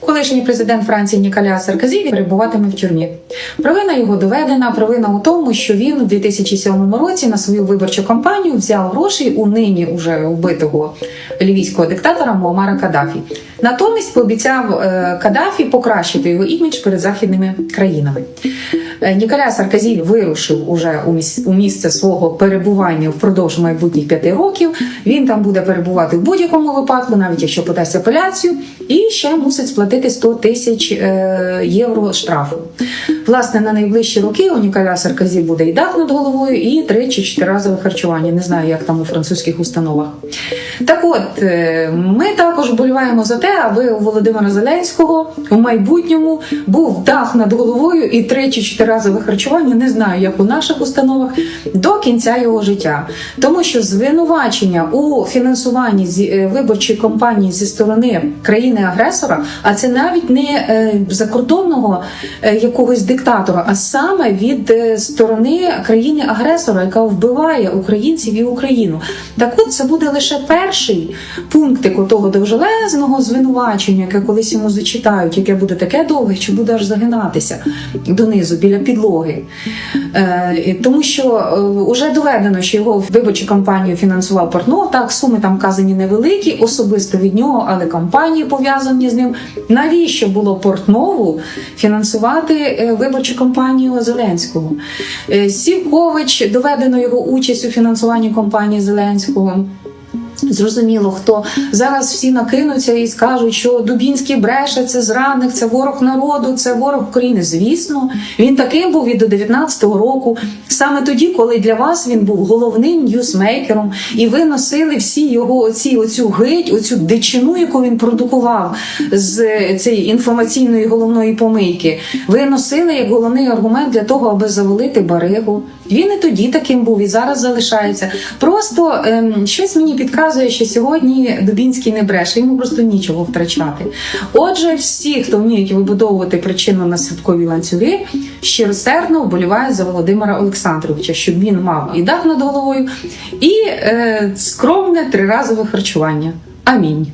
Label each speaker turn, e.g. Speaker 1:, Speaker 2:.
Speaker 1: Колишній президент Франції Ніколя Саркозі перебуватиме в тюрмі. Провина його доведена. Провина у тому, що він у 2007 році на свою виборчу кампанію взяв гроші у нині уже вбитого лівійського диктатора Муамара Каддафі. Натомість пообіцяв Кадафі Каддафі покращити його імідж перед західними країнами. Е, Ніколя Саркозі вирушив уже у місце свого перебування впродовж майбутніх п'яти років. Він там буде перебувати в будь-якому випадку, навіть якщо подасть апеляцію, і ще мусить сплатити 100 тисяч е, євро штрафу. Власне, на найближчі роки у Ніколя Саркозі буде і дах над головою, і три чи чотириразове харчування. Не знаю, як там у французьких установах. Так от, е, ми також боліваємо за те, аби у Володимира Зеленського у майбутньому був дах над головою і три чи чотириразове харчування. Не знаю, як у наших установах до кінця його життя. Тому що звинувачення у фінансуванні е, виборчої кампанії зі сторони країни-агресора, а це навіть не е, закордонного якогось диктатора, а саме від е, сторони країни-агресора, яка вбиває українців і Україну. Так от це буде лише перший пунктик того довжелезного звинувачення, яке колись йому зачитають, яке буде таке довге, що буде аж загинатися донизу біля підлоги. Е, тому що вже доведено, що його виборчу кампанію фінансував Портнов. Так, суми там вказані невеликі, особисто від нього, але кампанії пов'язані з ним. Навіщо було Портнову фінансувати е, виборчу кампанію Зеленського? Е, Сівкович доведено його участь у фінансуванні кампанії Зеленського. Зрозуміло, хто зараз всі накинуться і скажуть, що Дубінський бреше, це зрадник, це ворог народу, це ворог України. Звісно, він таким був і до 19-го року, саме тоді, коли для вас він був головним ньюсмейкером, і ви носили всі його оці, оцю гить, оцю дичину, яку він продукував з цієї інформаційної головної помийки. Ви носили як головний аргумент для того, аби завалити баригу. Він і тоді таким був, і зараз залишається. Просто ем, щось мені підказує, що сьогодні Дубінський не бреше, йому просто нічого втрачати. Отже, всі, хто вміють вибудовувати причину на святкові ланцюги, щиросердно вболівають за Володимира Олександровича, щоб він мав і дах над головою, і е, скромне триразове харчування. Амінь.